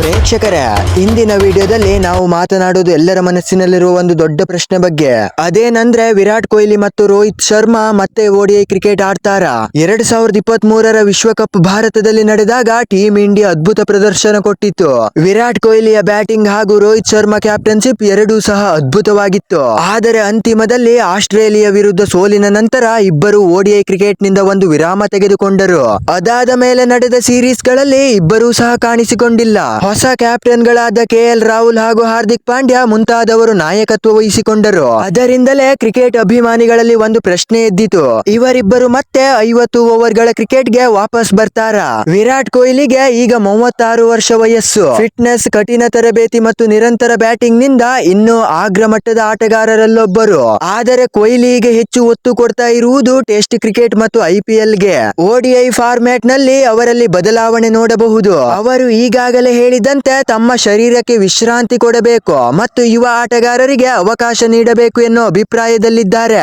ಪ್ರೇಕ್ಷಕರೇ, ಇಂದಿನ ವಿಡಿಯೋದಲ್ಲಿ ನಾವು ಮಾತನಾಡೋದು ಎಲ್ಲರ ಮನಸ್ಸಿನಲ್ಲಿರುವ ಒಂದು ದೊಡ್ಡ ಪ್ರಶ್ನೆ ಬಗ್ಗೆ. ಅದೇನಂದ್ರೆ ವಿರಾಟ್ ಕೊಹ್ಲಿ ಮತ್ತು ರೋಹಿತ್ ಶರ್ಮಾ ಮತ್ತೆ ಓಡಿಐ ಕ್ರಿಕೆಟ್ ಆಡ್ತಾರ? ಎರಡ್ ಸಾವಿರದ ಇಪ್ಪತ್ತ್ ಮೂರರ ವಿಶ್ವಕಪ್ ಭಾರತದಲ್ಲಿ ನಡೆದಾಗ ಟೀಮ್ ಇಂಡಿಯಾ ಅದ್ಭುತ ಪ್ರದರ್ಶನ ಕೊಟ್ಟಿತ್ತು. ವಿರಾಟ್ ಕೊಹ್ಲಿಯ ಬ್ಯಾಟಿಂಗ್ ಹಾಗೂ ರೋಹಿತ್ ಶರ್ಮಾ ಕ್ಯಾಪ್ಟನ್ಶಿಪ್ ಎರಡೂ ಸಹ ಅದ್ಭುತವಾಗಿತ್ತು. ಆದರೆ ಅಂತಿಮದಲ್ಲಿ ಆಸ್ಟ್ರೇಲಿಯಾ ವಿರುದ್ಧ ಸೋಲಿನ ನಂತರ ಇಬ್ಬರು ಓಡಿಐ ಕ್ರಿಕೆಟ್ನಿಂದ ಒಂದು ವಿರಾಮ ತೆಗೆದುಕೊಂಡರು. ಅದಾದ ಮೇಲೆ ನಡೆದ ಸೀರೀಸ್ಗಳಲ್ಲಿ ಇಬ್ಬರೂ ಸಹ ಕಾಣಿಸಿಕೊಂಡಿಲ್ಲ. ಹೊಸ ಕ್ಯಾಪ್ಟನ್ ಗಳಾದ ಕೆ ಎಲ್ ರಾಹುಲ್ ಹಾಗೂ ಹಾರ್ದಿಕ್ ಪಾಂಡ್ಯ ಮುಂತಾದವರು ನಾಯಕತ್ವ ವಹಿಸಿಕೊಂಡರು. ಅದರಿಂದಲೇ ಕ್ರಿಕೆಟ್ ಅಭಿಮಾನಿಗಳಲ್ಲಿ ಒಂದು ಪ್ರಶ್ನೆ ಎದ್ದಿತು. ಇವರಿಬ್ಬರು ಮತ್ತೆ ಐವತ್ತು ಓವರ್ಗಳ ಕ್ರಿಕೆಟ್ಗೆ ವಾಪಸ್ ಬರ್ತಾರ? ವಿರಾಟ್ ಕೊಹ್ಲಿಗೆ ಈಗ ಮೂವತ್ತಾರು ವರ್ಷ ವಯಸ್ಸು. ಫಿಟ್ನೆಸ್, ಕಠಿಣ ತರಬೇತಿ ಮತ್ತು ನಿರಂತರ ಬ್ಯಾಟಿಂಗ್ನಿಂದ ಇನ್ನೂ ಆಗ್ರ ಮಟ್ಟದ ಆಟಗಾರರಲ್ಲೊಬ್ಬರು. ಆದರೆ ಕೊಹ್ಲಿಗೆ ಹೆಚ್ಚು ಒತ್ತು ಕೊಡ್ತಾ ಇರುವುದು ಟೆಸ್ಟ್ ಕ್ರಿಕೆಟ್ ಮತ್ತು ಐಪಿಎಲ್ಗೆ ಓಡಿಐ ಫಾರ್ಮ್ಯಾಟ್ನಲ್ಲಿ ಅವರಲ್ಲಿ ಬದಲಾವಣೆ ನೋಡಬಹುದು. ಅವರು ಈಗಾಗಲೇ ಹೇಳಿದಂತೆ ತಮ್ಮ ಶರೀರಕ್ಕೆ ವಿಶ್ರಾಂತಿ ಕೊಡಬೇಕು ಮತ್ತು ಯುವ ಆಟಗಾರರಿಗೆ ಅವಕಾಶ ನೀಡಬೇಕು ಎನ್ನುವ ಅಭಿಪ್ರಾಯದಲ್ಲಿದ್ದಾರೆ.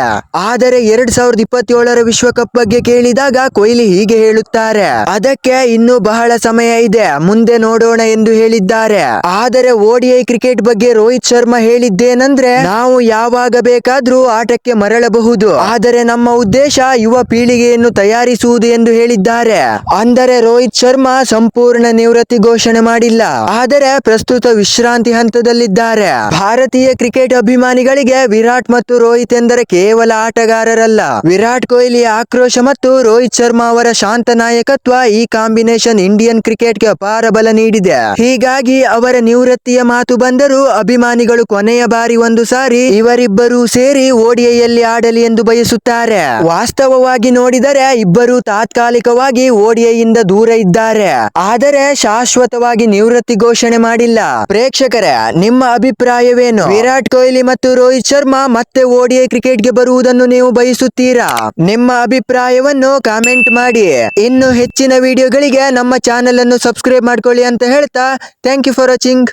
ಆದರೆ ಎರಡ್ ಸಾವಿರದ ಇಪ್ಪತ್ತೇಳರ ವಿಶ್ವಕಪ್ ಬಗ್ಗೆ ಕೇಳಿದಾಗ ಕೊಹ್ಲಿ ಹೀಗೆ ಹೇಳುತ್ತಾರೆ, ಅದಕ್ಕೆ ಇನ್ನೂ ಬಹಳ ಸಮಯ ಇದೆ, ಮುಂದೆ ನೋಡೋಣ ಎಂದು ಹೇಳಿದ್ದಾರೆ. ಆದರೆ ಓಡಿಐ ಕ್ರಿಕೆಟ್ ಬಗ್ಗೆ ರೋಹಿತ್ ಶರ್ಮಾ ಹೇಳಿದ್ದೇನೆಂದ್ರೆ, ನಾವು ಯಾವಾಗ ಬೇಕಾದ್ರೂ ಆಟಕ್ಕೆ ಮರಳಬಹುದು. ಆದರೆ ನಮ್ಮ ಉದ್ದೇಶ ಯುವ ಪೀಳಿಗೆಯನ್ನು ತಯಾರಿಸುವುದು ಎಂದು ಹೇಳಿದ್ದಾರೆ. ಅಂದರೆ ರೋಹಿತ್ ಶರ್ಮಾ ಸಂಪೂರ್ಣ ನಿವೃತ್ತಿ ಘೋಷಣೆ ಮಾಡಿಲ್ಲ. ಆದರೆ ಪ್ರಸ್ತುತ ವಿಶ್ರಾಂತಿ ಹಂತದಲ್ಲಿದ್ದಾರೆ. ಭಾರತೀಯ ಕ್ರಿಕೆಟ್ ಅಭಿಮಾನಿಗಳಿಗೆ ವಿರಾಟ್ ಮತ್ತು ರೋಹಿತ್ ಎಂದರೆ ಕೇವಲ ಆಟಗಾರರಲ್ಲ. ವಿರಾಟ್ ಕೊಹ್ಲಿಯ ಆಕ್ರೋಶ ಮತ್ತು ರೋಹಿತ್ ಶರ್ಮಾ ಅವರ ಶಾಂತ ನಾಯಕತ್ವ ಈ ಕಾಂಬಿನೇಷನ್ ಇಂಡಿಯನ್ ಕ್ರಿಕೆಟ್ಗೆ ಅಪಾರ ಬಲ ನೀಡಿದೆ. ಹೀಗಾಗಿ ಅವರ ನಿವೃತ್ತಿಯ ಮಾತು ಬಂದರೂ ಅಭಿಮಾನಿಗಳು ಕೊನೆಯ ಬಾರಿ ಒಂದು ಸಾರಿ ಇವರಿಬ್ಬರೂ ಸೇರಿ ಓಡಿಐಯಲ್ಲಿ ಆಡಲಿ ಎಂದು ಬಯಸುತ್ತಾರೆ. ವಾಸ್ತವವಾಗಿ ನೋಡಿದರೆ ಇಬ್ಬರು ತಾತ್ಕಾಲಿಕವಾಗಿ ಓಡಿಐಯಿಂದ ದೂರ ಇದ್ದಾರೆ. ಆದರೆ ಶಾಶ್ವತವಾಗಿ ನಿವೃತ್ತಿ ಘೋಷಣೆ ಮಾಡಿಲ್ಲ. ಪ್ರೇಕ್ಷಕರೇ, ನಿಮ್ಮ ಅಭಿಪ್ರಾಯವೇನು? ವಿರಾಟ್ ಕೊಹ್ಲಿ ಮತ್ತು ರೋಹಿತ್ ಶರ್ಮಾ ಮತ್ತೆ ಓಡಿಐ ಕ್ರಿಕೆಟ್ಗೆ ಬರುವುದನ್ನು ನೀವು ಬಯಸುತ್ತೀರಾ? ನಿಮ್ಮ ಅಭಿಪ್ರಾಯವನ್ನು ಕಾಮೆಂಟ್ ಮಾಡಿ. ಇನ್ನು ಹೆಚ್ಚಿನ ವಿಡಿಯೋಗಳಿಗೆ ನಮ್ಮ ಚಾನೆಲ್ ಅನ್ನು ಸಬ್ಸ್ಕ್ರೈಬ್ ಮಾಡ್ಕೊಳ್ಳಿ ಅಂತ ಹೇಳ್ತಾ, ಥ್ಯಾಂಕ್ ಯು ಫಾರ್ ವಾಚಿಂಗ್.